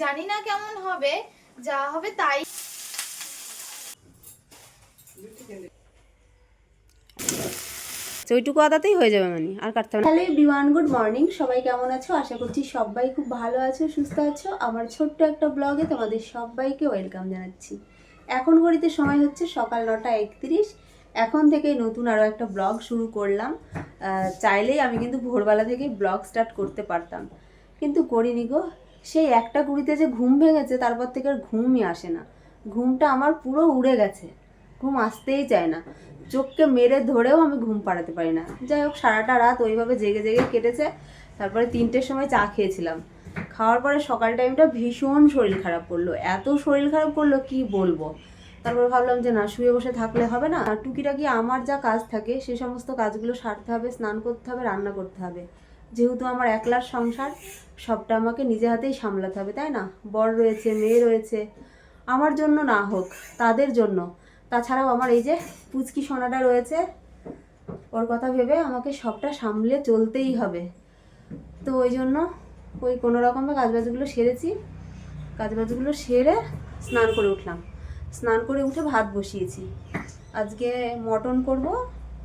জানি না কেমন হবে যা হবে তাই। তো ওইটুকু আদাতেই হয়ে যাবে মানে আর কাটতে হবে হ্যালো এভরিওয়ান গুড মর্নিং সবাই কেমন আছো? আশা করছি সবাই খুব ভালো আছো সুস্থ আছো। আমার ছোট্ট একটা ব্লগে তোমাদের সবাইকে ওয়েলকাম জানাচ্ছি। এখন ঘড়িতে সময় হচ্ছে সকাল নটা একত্রিশ। এখন থেকেই নতুন আরও একটা ব্লগ শুরু করলাম। আহ, চাইলেই আমি কিন্তু ভোরবেলা থেকেই ব্লগ স্টার্ট করতে পারতাম। কিন্তু করিনি গো সেই একটা কুড়িতে যে ঘুম ভেঙেছে, তারপর থেকে আর ঘুমই আসে না। ঘুমটা আমার পুরো উড়ে গেছে। ঘুম আসতেই চায় না। চোখকে মেরে ধরেও আমি ঘুম পাড়াতে পারি না। যাই হোক, সারাটা রাত ওইভাবে জেগে জেগে কেটেছে। তারপরে তিনটের সময় চা খেয়েছিলাম। খাওয়ার পরে সকাল টাইমটা ভীষণ শরীর খারাপ করল। এত শরীর খারাপ করল, কি বলব? তারপর ভাবলাম যে না, শুয়ে বসে থাকলে হবে না। টুকিটাকি আমার যা কাজ থাকে, সে সমস্ত কাজগুলো সারতে হবে, স্নান করতে হবে, রান্না করতে হবে। যেহেতু আমার একলার সংসার, সবটা আমাকে নিজে হাতেই সামলাতে হবে, তাই না? বর রয়েছে, মেয়ে রয়েছে। আমার জন্য না হোক, তাদের জন্য। তাছাড়াও আমার এই যে পুচকি সোনাটা রয়েছে, ওর কথা ভেবে আমাকে সবটা সামলে চলতেই হবে। তো ওই জন্য ওই কোনো রকমে কাজবাজগুলো সেরেছি। কাজবাজগুলো সেরে স্নান করে উঠলাম। স্নান করে উঠে ভাত বসিয়েছি। আজকে মটন করব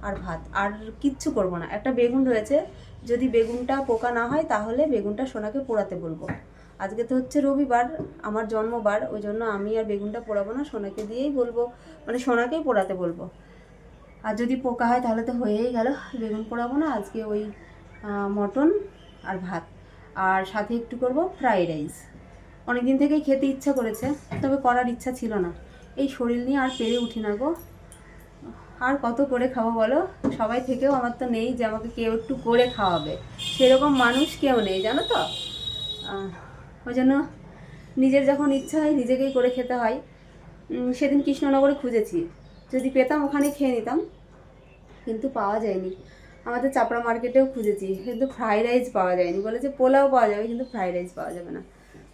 আর ভাত। আর কিচ্ছু করব না। একটা বেগুন রয়েছে। যদি বেগুনটা পোকা না হয়, তাহলে বেগুনটা সোনাকে পোড়াতে বলব। আজকে তো হচ্ছে রবিবার, আমার জন্মবার, ওই জন্য আমি আর বেগুনটা পোড়াবো না, সোনাকে দিয়েই বলব। মানে সোনাকেই পোড়াতে বলব। আর যদি পোকা হয়, তাহলে তো হয়েই গেল। বেগুন পোড়াবো না, আজকে ওই মটন আর ভাত। আর সাথে একটু করব ফ্রাইড রাইস। অনেকদিন থেকেই খেতে ইচ্ছা করেছে, তবে করার ইচ্ছা ছিল না। এই শরীর নিয়ে আর পেরে উঠি না গো। আর কত করে খাব বলো? সবাই থেকেও আমার তো নেই যে আমাকে কেউ একটু করে খাওয়াবে। সেরকম মানুষ কেউ নেই, জানো তো? ওই জন্য নিজের যখন ইচ্ছা হয় নিজেকেই করে খেতে হয়। সেদিন কৃষ্ণনগরে খুঁজেছি। যদি পেতাম ওখানে খেয়ে নিতাম, কিন্তু পাওয়া যায়নি। আমাদের চাপড়া মার্কেটেও খুঁজেছি, কিন্তু ফ্রাইড রাইস পাওয়া যায়নি। বলেছে পোলাও পাওয়া যাবে, কিন্তু ফ্রাইড রাইস পাওয়া যাবে না।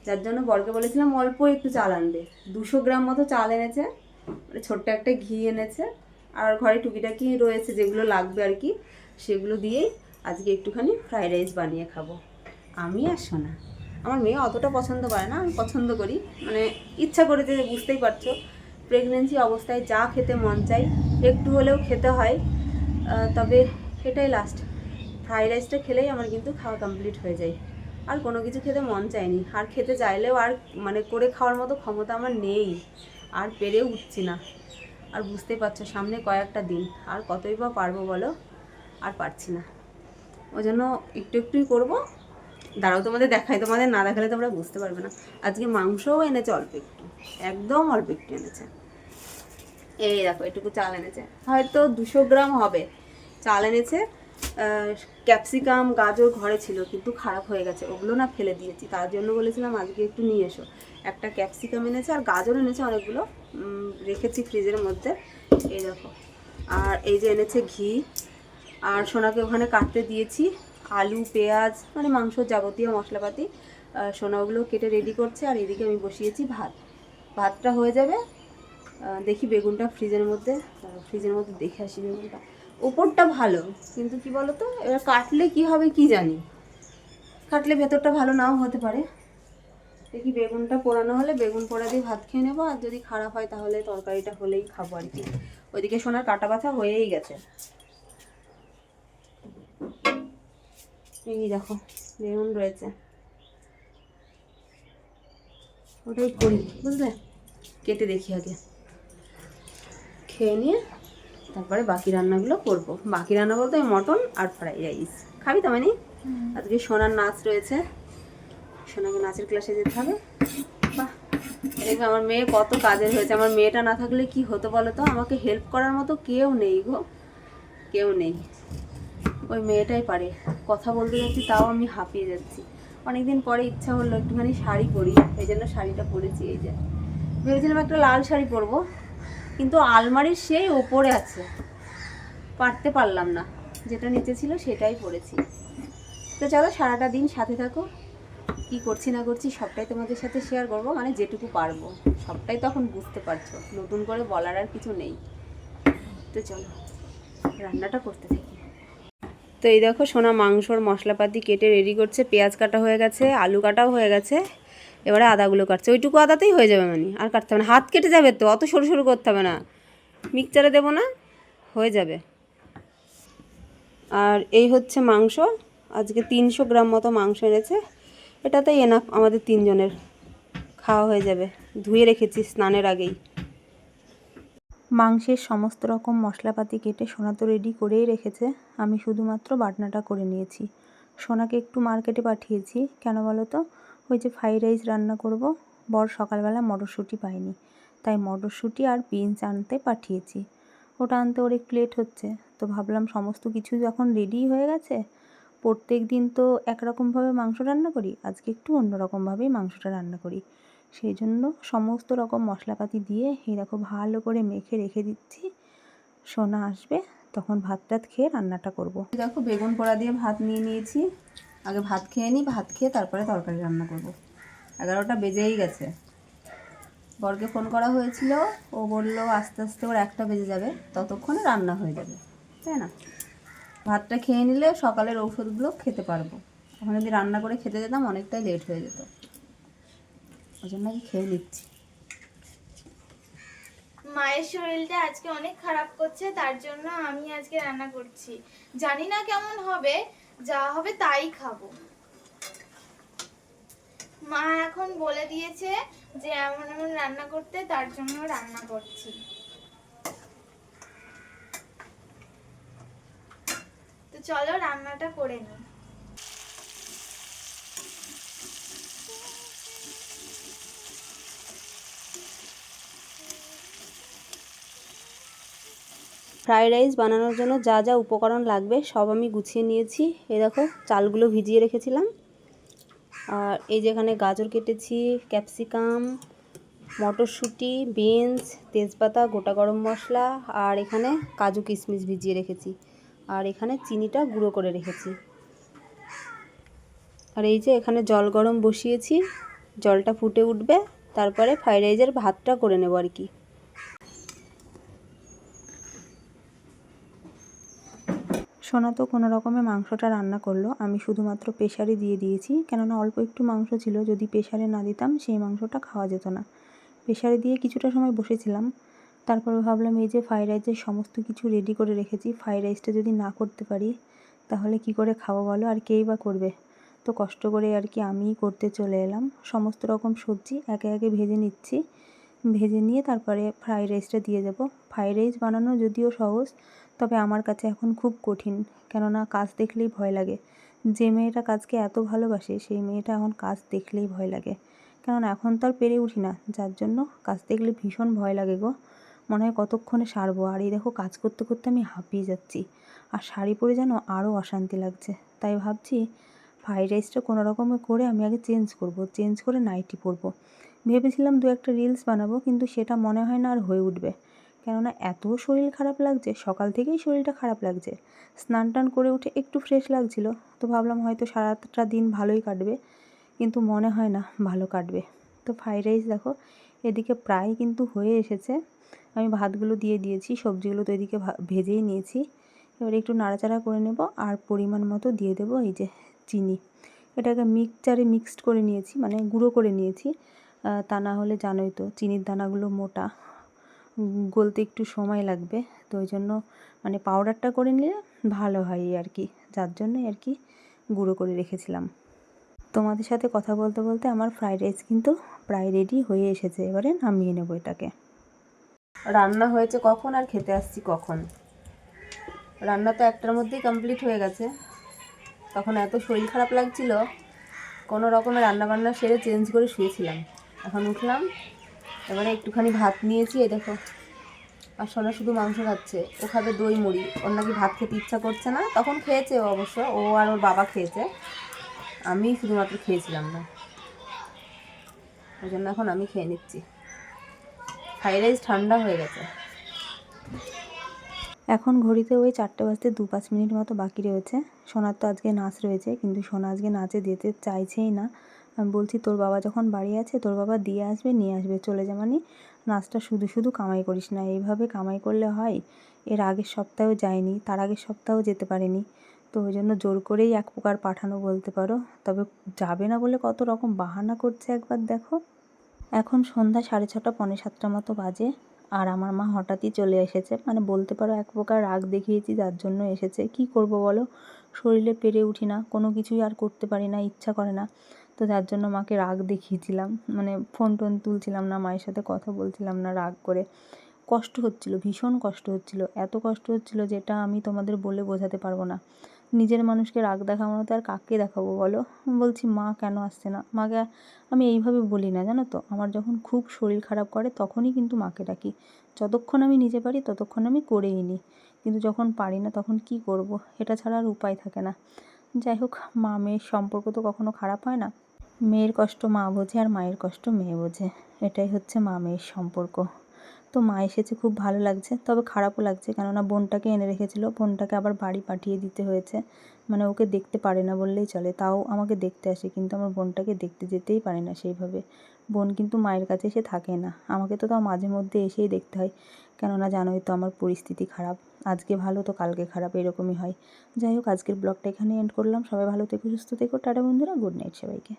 যার জন্য বরকে বলেছিলাম, অল্প একটু চাল আনবে। দুশো গ্রাম মতো চাল এনেছে মানে ছোট্ট একটা ঘি এনেছে। আর ঘরে টুকিটাকি রয়েছে যেগুলো লাগবে আর কি, সেগুলো দিয়েই আজকে একটুখানি ফ্রাইড রাইস বানিয়ে খাব। আমি আর সোনা। আমার মেয়ে অতটা পছন্দ করে না, আমি পছন্দ করি। মানে ইচ্ছা করে যে বুঝতেই পারছ প্রেগনেন্সি অবস্থায় যা খেতে মন চাই, একটু হলেও খেতে হয়। তবে এটাই লাস্ট ফ্রাইড রাইসটা খেলেই আমার কিন্তু খাওয়া কমপ্লিট হয়ে যায়। আর কোনো কিছু খেতে মন চায়নি। আর খেতে চাইলেও আর মানে করে খাওয়ার মতো ক্ষমতা আমার নেই। আর পেরেও উঠছি না। আর বুঝতেই পারছ, সামনে কয়েকটা দিন। আর কতই বা পারব বলো? আর পারছি না। ওই জন্য একটু একটুই করব। দাঁড়াও তোমাদের দেখাই, তোমাদের না দেখালে তোমরা বুঝতে পারবে না। আজকে মাংসও এনেছে অল্প একটু। একদম অল্প একটু এনেছে। এই দেখো, এটুকু চাল এনেছে। হয়তো দুশো গ্রাম হবে। চাল এনেছে ক্যাপসিকাম, গাজর ঘরে ছিল, কিন্তু খারাপ হয়ে গেছে। ওগুলো না ফেলে দিয়েছি। তার জন্য বলেছিলাম আজকে একটু নিয়ে এসো। একটা ক্যাপসিকাম এনেছে আর গাজর এনেছে অনেকগুলো। রেখেছি ফ্রিজের মধ্যে। এই দেখো। আর এই যে এনেছে ঘি। আর সোনাকে ওখানে কাটতে দিয়েছি। আলু, পেঁয়াজ মানে মাংসর যাবতীয় মশলাপাতি। সোনা ওগুলো কেটে রেডি করছে। আর এদিকে আমি বসিয়েছি ভাত। ভাতটা হয়ে যাবে। দেখি বেগুনটা ফ্রিজের মধ্যে। ফ্রিজের মধ্যে দেখে আসি বেগুনটা। ওপরটা ভালো, কিন্তু কি বলো তো এবার কাটলে কি হবে কি জানি। কাটলে ভেতরটা ভালো নাও হতে পারে। দেখি বেগুনটা পোড়ানো হলে বেগুন পোড়া দিয়ে ভাত খেয়ে নেব আর যদি খারাপ হয় তাহলে তরকারিটা হলেই খাব আর কি। ওইদিকে সোনার কাটা বাছা হয়েই গেছে। এই দেখো বেগুন রয়েছে। ওটাই করি বুঝলে? কেটে দেখি আগে। খেয়ে নিয়ে তারপরে বাকি রান্নাগুলো করব। বাকি রান্না বলতে মটন আর ফ্রাইড রাইস। খাবি তো মানে? আজকে সোনার নাচ রয়েছে। সোনাকে নাচের ক্লাসে যেতে হবে। বাহ দেখবে আমার মেয়ে কত কাজের হয়েছে। আমার মেয়েটা না থাকলে কি হতো বলো তো? আমাকে হেল্প করার মতো কেউ নেই গো। কেউ নেই। ওই মেয়েটাই পারে। কথা বলতে যাচ্ছি, তাও আমি হাঁপিয়ে যাচ্ছি। অনেকদিন পরে ইচ্ছা হলো একটুখানি শাড়ি পরি, এই জন্য শাড়িটা পরেছি এই যে। ভেবেছিলাম একটা লাল শাড়ি পরবো, কিন্তু আলমারির সেই ওপরে আছে। পারতে পারলাম না। যেটা নিচে ছিল সেটাই পরেছি। তো চলো, সারাটা দিন সাথে থাকো। কি করছি না করছি সবটাই তোমাদের সাথে শেয়ার করব মানে যেটুকু পারব। সবটাই তখন বুঝতে পারছ, নতুন করে বলার আর কিছু নেই। তো চলো, রান্নাটা করতে থাকি। তো এই দেখো সোনা মাংসর মশলাপাতি কেটে রেডি করছে, পেঁয়াজ কাটা হয়ে গেছে, আলু কাটাও হয়ে গেছে, এবারে আদাগুলো কাটছে। ওইটুকু আদাতেই হয়ে যাবে মানে আর কাটতে হবে না। হাত কেটে যাবে তো, অত সরু সরু করতে হবে না। মিক্সচারে দেবো না, হয়ে যাবে। আর এই হচ্ছে মাংস, আজকে তিনশো গ্রাম মতো মাংস এনেছে। এটাতেই এনাফ আমাদের তিনজনের। খাওয়া হয়ে যাবে। ধুয়ে রেখেছি স্নানের আগেই। মাংসের সমস্ত রকম মশলাপাতি কেটে সোনা তো রেডি করেই রেখেছে। আমি শুধুমাত্র বাটনাটা করে নিয়েছি। সোনাকে একটু মার্কেটে পাঠিয়েছি। কেন বলো তো? ওই যে ফ্রাইড রাইস রান্না করব, বর সকালবেলা মটরশুঁটি পাইনি তাই মটরশুঁটি আর বিনস আনতে পাঠিয়েছি। ওটা আনতে ওর একটু লেট হচ্ছে। তো ভাবলাম সমস্ত কিছু যখন রেডি হয়ে গেছে প্রত্যেক দিন তো একরকমভাবে মাংস রান্না করি, আজকে একটু অন্যরকমভাবেই মাংসটা রান্না করি। সেই জন্য সমস্ত রকম মশলাপাতি দিয়ে এই দেখো ভালো করে মেখে রেখে দিচ্ছি। সোনা আসবে, তখন ভাত টাত খেয়ে রান্নাটা করব। দেখো বেগুন পোড়া দিয়ে ভাত নিয়ে নিয়েছি। আগে ভাত খেয়ে নিই, ভাত খেয়ে তারপরে তরকারি রান্না করব। এগারোটা বেজেই গেছে। বরকে ফোন করা হয়েছিল, ও বলল আস্তে আস্তে ওর একটা বেজে যাবে, ততক্ষণে রান্না হয়ে যাবে। তাই না? ভাতটা খেয়ে নিলে সকালের ঔষধগুলো খেতে পারব। এখন যদি রান্না করে খেতে যেতাম, অনেকটাই লেট হয়ে যেত। ওই জন্য আমি খেয়ে নিচ্ছি। মায়ের শরীরটা আজকে অনেক খারাপ করছে, তার জন্য আমি আজকে রান্না করছি। জানি না কেমন হবে, যা হবে তাই খাব। মা এখন বলে দিয়েছে যে, এমন এমন রান্না করতে, তার জন্য রান্না করছি। চলো রান্নাটা করে নিই ফ্রাইড রাইস বানানোর জন্য যা যা উপকরণ লাগবে সব আমি গুছিয়ে নিয়েছি। এই দেখো, চালগুলো ভিজিয়ে রেখেছিলাম। আর এই যেখানে গাজর কেটেছি, ক্যাপসিকাম, মটরশুঁটি, বিনস, তেজপাতা, গোটা গরম মশলা, আর এখানে কাজু কিশমিশ ভিজিয়ে রেখেছি। আর এখানে চিনিটা গুঁড়ো করে রেখেছি। আর এই যে এখানে জল গরম বসিয়েছি, জলটা ফুটে উঠবে, তারপরে ফ্রাইড রাইসের ভাতটা করে নেব আর কি। সোনা তো কোনো রকমে মাংসটা রান্না করল, আমি শুধুমাত্র প্রেশারে দিয়ে দিয়েছি, কেননা অল্প একটু মাংস ছিল, যদি প্রেশারে না দিতাম সেই মাংসটা খাওয়া যেত না। প্রেশারে দিয়ে কিছুটা সময় বসেছিলাম তারপরে ভাবলাম এই যে ফ্রাইড রাইসের সমস্ত কিছু রেডি করে রেখেছি। ফ্রাইড রাইসটা যদি না করতে পারি, তাহলে কি করে খাব বলো? আর কেই বা করবে? তো কষ্ট করে আর কি আমিই করতে চলে এলাম। সমস্ত রকম সবজি একে একে ভেজে নিচ্ছি। ভেজে নিয়ে তারপরে ফ্রাইড রাইসটা দিয়ে দেবো। ফ্রাইড রাইস বানানো যদিও সহজ, তবে আমার কাছে এখন খুব কঠিন। কেননা কাজ দেখলেই ভয় লাগে। যে মেয়েটা কাজকে এত ভালোবাসে, সেই মেয়েটা এখন কাজ দেখলেই ভয় লাগে। কেননা এখন তো আর পেরে উঠি না। যার জন্য কাজ দেখলে ভীষণ ভয় লাগে গো। মনে হয় কতক্ষণে সারবো। আর এই দেখো, কাজ করতে করতে আমি হাঁপিয়ে যাচ্ছি। আর শাড়ি পরে যেন আরও অশান্তি লাগছে। তাই ভাবছি, ফ্রাইড রাইসটা কোনো রকমে করে আমি আগে চেঞ্জ করব। চেঞ্জ করে নাইটি পরবো। ভেবেছিলাম দু একটা রিলস বানাবো, কিন্তু সেটা মনে হয় না আর হয়ে উঠবে। কেননা এত শরীর খারাপ লাগছে, সকাল থেকেই শরীরটা খারাপ লাগছে। স্নান টান করে উঠে একটু ফ্রেশ লাগছিল। তো ভাবলাম হয়তো সারাটা দিন ভালোই কাটবে, কিন্তু মনে হয় না ভালো কাটবে। তো ফ্রাইড রাইস দেখো এদিকে প্রায় কিন্তু হয়ে এসেছে। আমি ভাতগুলো দিয়ে দিয়েছি, সবজিগুলো তো এদিকে ভেজেই নিয়েছি। এবার একটু নাড়াচাড়া করে নেব আর পরিমাণ মতো দিয়ে দেবো এই যে চিনি। এটাকে মিক্সচারে মিক্সড করে নিয়েছি মানে গুঁড়ো করে নিয়েছি। তা না হলে জানোই তো, চিনির দানাগুলো মোটা। গলতে একটু সময় লাগবে, তো ওই জন্য মানে পাউডারটা করে নিলে ভালো হয় আর কি। যার জন্যই আর কি গুঁড়ো করে রেখেছিলাম। তোমাদের সাথে কথা বলতে বলতে আমার ফ্রাইড রাইস কিন্তু প্রায় রেডি হয়ে এসেছে। এবারে নামিয়ে নেব এটাকে। রান্না হয়েছে কখন আর খেতে আসছি কখন? রান্না তো একটার মধ্যেই কমপ্লিট হয়ে গেছে। তখন এত শরীর খারাপ লাগছিল, কোনো রকমে রান্না বান্না সেরে চেঞ্জ করে শুয়েছিলাম। এখন উঠলাম, এবারে একটুখানি ভাত নিয়েছি, এই দেখো। আর সোনা শুধু মাংস খাচ্ছে, ও খাবে দই মুড়ি, ওর নাকি ভাত খেতে ইচ্ছা করছে না। তখন খেয়েছে ও অবশ্য, ও আর ওর বাবা খেয়েছে। আমি শুধুমাত্র খেয়েছিলাম না। ওই জন্য এখন আমি খেয়ে নিচ্ছি। ফ্রাইড রাইস ঠান্ডা হয়ে গেছে। এখন ঘড়িতে ওই চারটে বাজতে দু পাঁচ মিনিট মতো বাকি রয়েছে। সোনার তো আজকে নাচ রয়েছে, কিন্তু সোনা আজকে নাচে যেতে চাইছেই না। আমি বলছি, তোর বাবা যখন বাড়ি আছে, তোর বাবা দিয়ে আসবে, নিয়ে আসবে, চলে যা। মানে নাচটা শুধু শুধু কামাই করিস না, এইভাবে কামাই করলে হয়। এর আগের সপ্তাহেও যায়নি, তার আগের সপ্তাহেও যেতে পারেনি। তো ওই জন্য জোর করেই এক প্রকার পাঠানো বলতে পারো। তবে যাবে না বলে কত রকম বাহানা করছে একবার দেখো। এখন সন্ধ্যা সাড়ে ছটা, পৌনে সাতটা মতো বাজে আর আমার মা হঠাৎই চলে এসেছে। মানে বলতে পারো এক প্রকার রাগ দেখিয়েছি যার জন্য এসেছে। কি করব বলো? শরীরে পেরে উঠি না, কোনো কিছুই আর করতে পারি না, ইচ্ছা করে না। তো যার জন্য মাকে রাগ দেখিয়েছিলাম। মানে ফোন টোন তুলছিলাম না, মায়ের সাথে কথা বলছিলাম না রাগ করে। কষ্ট হচ্ছিল, ভীষণ কষ্ট হচ্ছিল। এত কষ্ট হচ্ছিল যেটা আমি তোমাদের বলে বোঝাতে পারব না। নিজের মানুষকে রাগ দেখানো তো আর কাকে দেখাবো বলো? বলছি, মা কেন আসছে না? মাকে আমি এইভাবে বলি না, জানো তো? আমার যখন খুব শরীর খারাপ করে, তখনই কিন্তু মাকে ডাকি। যতক্ষণ আমি নিজে পারি, ততক্ষণ আমি করেই নিই। কিন্তু যখন পারি না, তখন কি করব? এটা ছাড়া আর উপায় থাকে না। যাই হোক, মা, মেয়ের সম্পর্ক তো কখনো খারাপ হয় না। মেয়ের কষ্ট মা বোঝে আর মায়ের কষ্ট মেয়ে বোঝে। এটাই হচ্ছে মা, মেয়ের সম্পর্ক। তো মা এসেছে, খুব ভালো লাগছে। তবে খারাপও লাগছে, কেননা বোনটাকে এনে রেখেছিল। বোনটাকে আবার বাড়ি পাঠিয়ে দিতে হয়েছে। মানে ওকে দেখতে পারে না বললেই চলে। তাও আমাকে দেখতে আসে, কিন্তু আমার বোনটাকে দেখতে যেতেই পারে না সেইভাবে। বোন কিন্তু মায়ের কাছে এসে থাকে না। আমাকে তো তাও মাঝে মধ্যে এসেই দেখতে হয়। কেননা জানোই তো আমার পরিস্থিতি খারাপ। আজকে ভালো তো কালকে খারাপ, এরকমই হয়। যাই হোক, আজকের ব্লগটা এখানে এন্ড করলাম। সবাই ভালো থেকো, সুস্থ থেকো। টাটা বন্ধুরা গুড নাইট সবাইকে।